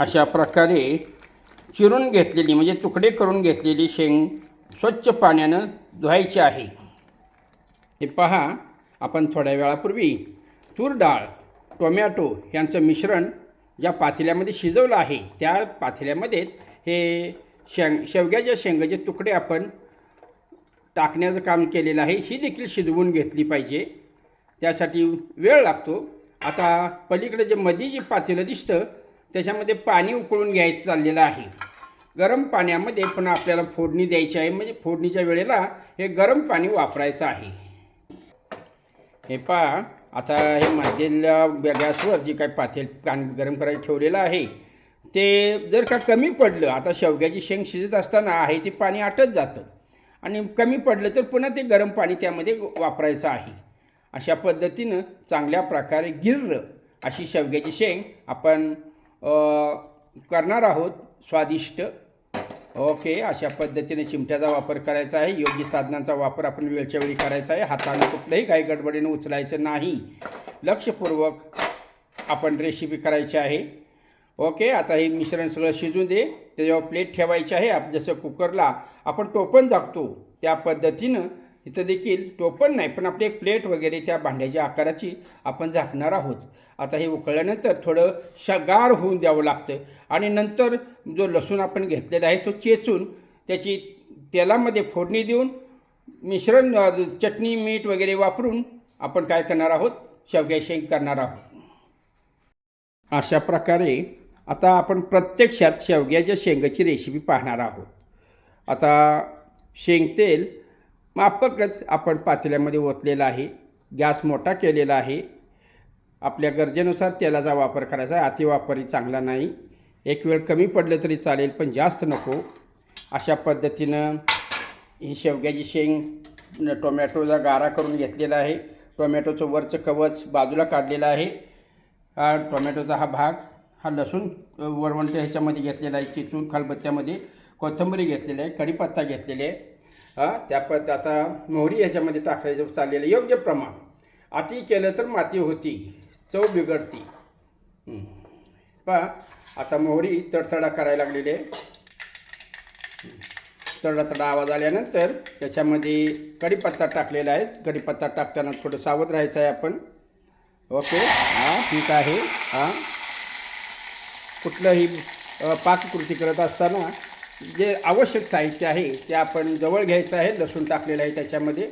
अशा प्रकारे चिरून घेतलेली म्हणजे तुकडे करून घेतलेली शेंग स्वच्छ पाण्यानं धुवायची आहे. हे पहा आपण थोड्या वेळापूर्वी तूर डाळ टोमॅटो यांचं मिश्रण ज्या पातेल्यामध्ये शिजवलं आहे त्या पातेल्यामध्येच हे शेंग शेवग्याच्या शेंगाचे तुकडे आपण टाकण्याचं काम केलेलं आहे. ही देखील शिजवून घेतली पाहिजे. त्यासाठी वेळ लागतो. आता पलीकडे जे मध्ये जी पातेलं दिसतं त्याच्यामध्ये पाणी उकळून घ्यायचं चाललेलं आहे. गरम पाण्यामध्ये पण आपल्याला फोडणी द्यायची आहे. म्हणजे फोडणीच्या वेळेला हे गरम पाणी वापरायचं आहे. हे पहा आता हे मधल्या गॅसवर जे काही पातेल पाणी गरम करायला ठेवलेलं आहे ते जर का कमी पडलं आता शेवग्याची शेंग शिजत असताना आहे ते पाणी आटत जातं. आणि कमी पडलं तर पुन्हा ते गरम पाणी त्यामध्ये वापरायचं आहे. अशा पद्धतीनं चांगल्या प्रकारे गिर्र अशी शेवग्याची शेंग आपण करणार आहोत. स्वादिष्ट. ओके अशा पद्धतीने चिमट्याचा वापर करायचा आहे. योग्य साधनांचा वापर आपण वेळच्या वेळी करायचा आहे. हाताने कुठलंही काही गडबडीने उचलायचं नाही. लक्षपूर्वक आपण रेसिपी करायची आहे. ओके आता हे मिश्रण सगळं शिजून दे. त्याच्यावर प्लेट ठेवायची आहे. आप जसं कुकरला आपण टोपण दाखतो त्या पद्धतीनं इथं देखील टोपण नाही पण आपली एक प्लेट वगैरे त्या भांड्याच्या आकाराची आपण झाकणार आहोत. आता हे उकळल्यानंतर थोडं शगार होऊन द्यावं लागतं. आणि नंतर जो लसूण आपण घेतलेला आहे तो चेचून त्याची तेलामध्ये फोडणी देऊन मिश्रण चटणी मीठ वगैरे वापरून आपण काय करणार आहोत? शेवग्या शेंग करणार आहोत. अशा प्रकारे आता आपण प्रत्यक्षात शेवग्याच्या शेंगाची रेसिपी पाहणार आहोत. आता शेंगतेल माफकच आपण पातेल्यामध्ये ओतलेलं आहे. गॅस मोठा केलेला आहे. आपल्या गरजेनुसार तेलाचा वापर करायचा आहे. अतिवापरही चांगला नाही. एक वेळ कमी पडलं तरी चालेल पण जास्त नको. अशा पद्धतीनं ही शेवग्याची शेंग टोमॅटोचा गारा करून घेतलेला आहे. टोमॅटोचं वरचं कवच बाजूला काढलेलं आहे. हा टोमॅटोचा हा भाग हा लसूण वरवणच्या ह्याच्यामध्ये घेतलेला आहे. चिचून खालबत्त्यामध्ये कोथिंबरी घेतलेली आहे. कढीपत्ता घेतलेला आहे. हा त्या प आता मोहरी ह्याच्यामध्ये टाकायचं चाललेलं आहे. योग्य प्रमाण. अति केलं तर माती होती. चव बिघडती. हं. पहा आता मोहरी तडतडा करायला लागलेली आहे. तडा आवाज आल्यानंतर त्याच्यामध्ये कढीपत्ता टाकलेला आहे. कढीपत्ता टाकताना थोडं सावध राहायचं आहे आपण. ओके. हां ठीक आहे. हां. कुठलंही पाककृती करत असताना जे आवश्यक साहित्य आहे ते आपण जवळ घ्यायचं आहे लसूण टाकलेलं आहे त्याच्यामध्ये.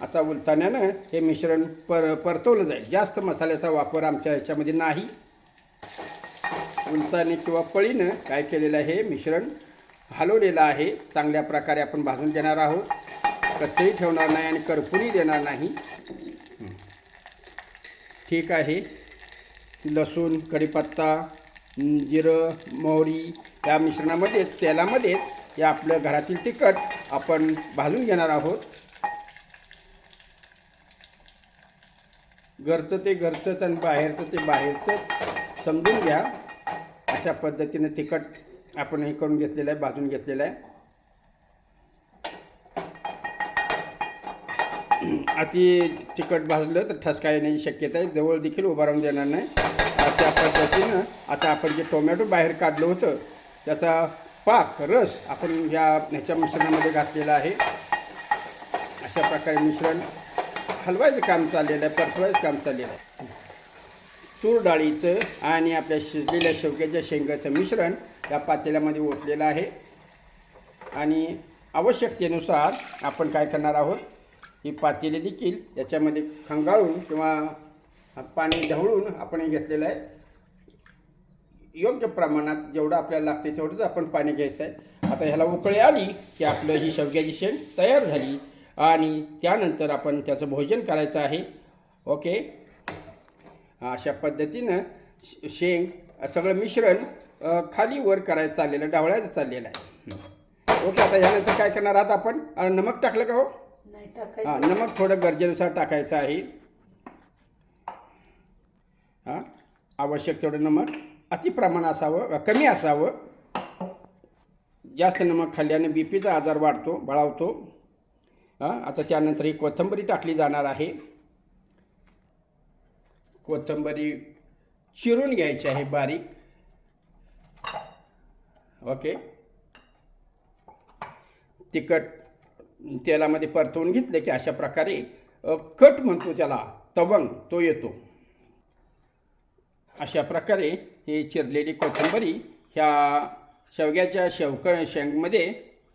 आता उलताण्यानं हे मिश्रण पर परतवलं जाईल. जास्त मसाल्याचा वापर आमच्या ह्याच्यामध्ये नाही. उलताने किंवा पळीनं काय केलेलं आहे हे मिश्रण हलवलेलं आहे. चांगल्या प्रकारे आपण भाजून देणार आहोत. कच्चही ठेवणार नाही आणि करपुरी देणार नाही. ठीक आहे. लसूण कढीपत्ता जिरं मोहरी या मिश्रणामध्ये तेलामध्ये या आपलं घरातील तिखट आपण भाजून घेणार आहोत. घरचं ते घरचंच आणि बाहेरचं ते बाहेरचं समजून घ्या. अशा पद्धतीने तिखट आपण हे करून घेतलेलं आहे भाजून घेतलेलं आहे. अति तिखट भाजलं तर ठसका येण्याची शक्यता आहे. जवळ देखील उभा राहून देणार नाही. अशा पद्धतीनं आता आपण जे टोमॅटो बाहेर काढलं होतं त्याचा पाक रस आपण या ह्याच्या मिश्रणामध्ये घातलेला आहे. अशा प्रकारे मिश्रण हलवायचं काम चाललेलं आहे परतवायचं काम चाललेलं आहे. तूर डाळीचं आणि आपल्या शिजलेल्या शेवग्याच्या शेंगाचं मिश्रण या पातेल्यामध्ये ओतलेलं आहे. आणि आवश्यकतेनुसार आपण काय करणार आहोत ही पातेले देखील याच्यामध्ये खंगाळून किंवा पाणी ढवळून आपण हे घेतलेलं आहे. योग्य प्रमाणात जेवढं आपल्याला लागते तेवढंच आपण पाणी घ्यायचं आहे आता ह्याला उकळी आली की आपलं ही शेवग्याची शेंग तयार झाली आणि त्यानंतर आपण त्याचं भोजन करायचं आहे. ओके? अशा पद्धतीनं शेंग सगळं मिश्रण खाली वर करायचं चाललेलं आहे डावळायचं चाललेलं आहे. ओके आता ह्यानंतर काय करणार आहात आपण? नमक टाकलं का हो? हां नमक थोडं गरजेनुसार टाकायचं आहे. हां आवश्यक तेवढं नमक. अतिप्रमाण असावं कमी असावं. जास्त नमक खाल्ल्याने बी पीचा आजार वाढतो बळावतो. हां आता त्यानंतर ही कोथिंबरी टाकली जाणार आहे. कोथिंबरी चिरून घ्यायची आहे बारीक. ओके. तिखट तेलामध्ये परतवून घेतले की अशा प्रकारे कट म्हणतो त्याला तवंग तो येतो. अशा प्रकारे ही चिरलेली कोथिंबरी ह्या शेवग्याच्या शेवक शेंगमध्ये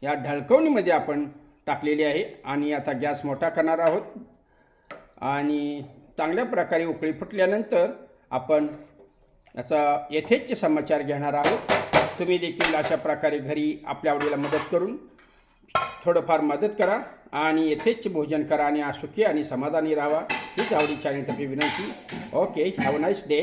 ह्या ढळकवणीमध्ये आपण टाकलेली आहे आणि आता गॅस मोठा करणार आहोत. आणि चांगल्या प्रकारे उकळी फुटल्यानंतर आपण याचा यथेच समाचार घेणार आहोत. तुम्ही देखील अशा प्रकारे घरी आपल्या आवडीला मदत करून थोडंफार मदत करा आणि यथेच भोजन करा आणि सुखी आणि समाधानी राहा. हीच आवडीची आणि तपी विनंती. Okay have nice day